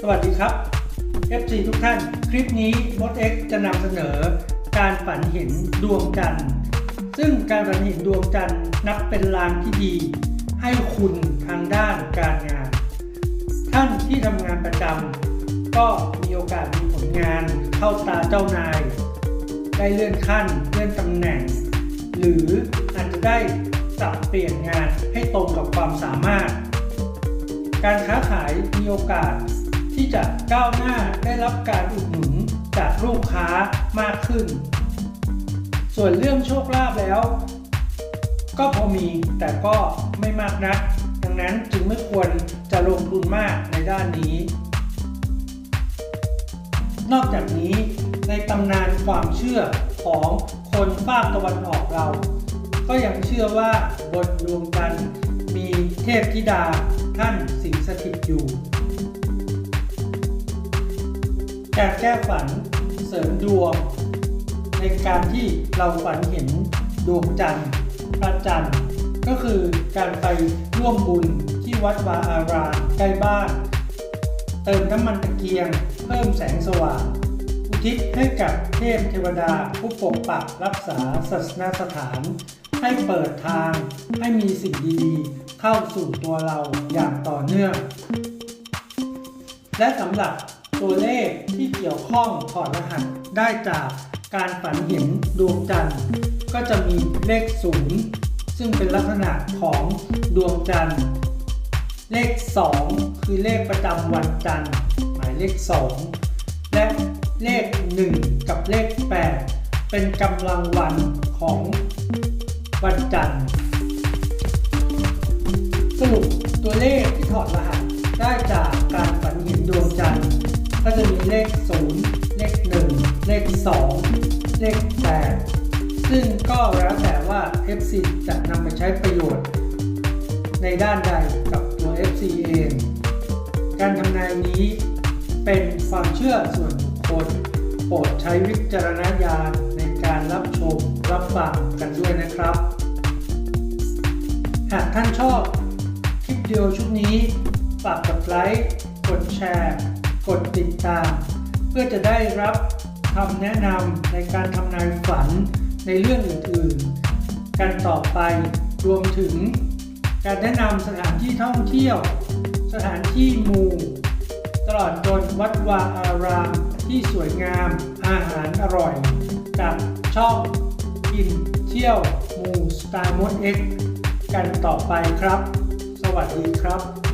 สวัสดีครับ FC ทุกท่าน คลิปนี้มด X จะนำเสนอ การฝันเห็นดวงจันทร์ ซึ่งการฝันเห็นดวงจันทร์นับเป็นลางที่ดี ให้คุณทางด้านการงาน ท่านที่ทำงานประจำก็มีโอกาสมีผลงานเข้าตาเจ้านาย ได้เลื่อนขั้นเลื่อนตำแหน่ง หรืออาจจะได้ปรับเปลี่ยนงานให้ตรงกับความสามารถ การค้าขายมีโอกาส จะก้าวหน้าได้รับการอุดหนุนจากลูกค้ามากขึ้น ส่วนเรื่องโชคลาภแล้ว ก็พอมีแต่ก็ไม่มากนัก ดังนั้นจึงไม่ควรจะลงทุนมากในด้านนี้ นอกจากนี้ในตำนานความเชื่อของคนภาคตะวันออกเรา ก็ยังเชื่อว่าบนดวงจันทร์มีเทพธิดาท่านสิงสถิตอยู่ การแก้ฝันเสริมดวง ในการที่เราฝันเห็นดวงจันทร์พระจันทร์ก็คือการไปร่วมบุญที่วัดวาอารามใกล้บ้าน เติมน้ำมันตะเกียง เพิ่มแสงสว่างอุทิศให้กับเทพเทวดาผู้ปกปักรักษาศาสนสถาน ให้เปิดทางให้มีสิ่งดีๆ เข้าสู่ตัวเราอย่างต่อเนื่อง และสำหรับ ตัวเลขที่เกี่ยวข้องถอดรหัสได้จากการฝันเห็นดวงจันทร์ ก็จะมีเลข0ซึ่งเป็นลักษณะของดวงจันทร์ เลข 2 คือเลขประจำวันจันทร์ หมายเลข 2 และเลข 1 กับเลข 8 เป็นกำลังวันของวันจันทร์ สรุปตัวเลขที่ถอดรหัสได้จากการฝันเห็นดวงจันทร์ ก็จะมีเลข 0 เลข 1 เลข 2 เลข 8 ซึ่งก็แล้วแต่ว่า FC จะนำไปใช้ประโยชน์ ในด้านใดกับตัว FC เอง การทำนายนี้เป็นความเชื่อส่วนบุคคล โปรดใช้วิจารณญาณในการรับชมรับฟังกันด้วยนะครับ หากท่านชอบคลิปวิดีโอชุดนี้ ฝากกดไลค์ กดแชร์ กดติดตาม เพื่อจะได้รับคำแนะนำในการทำนายฝันในเรื่องอื่นๆ กันต่อไปรวมถึง การแนะนำสถานที่ท่องเที่ยว สถานที่มูตลอดจนวัดวาอารามที่สวยงามอาหารอร่อย จากช่องกินเที่ยวมูสตาร์มดเอ็กกันต่อไปครับ สวัสดีครับ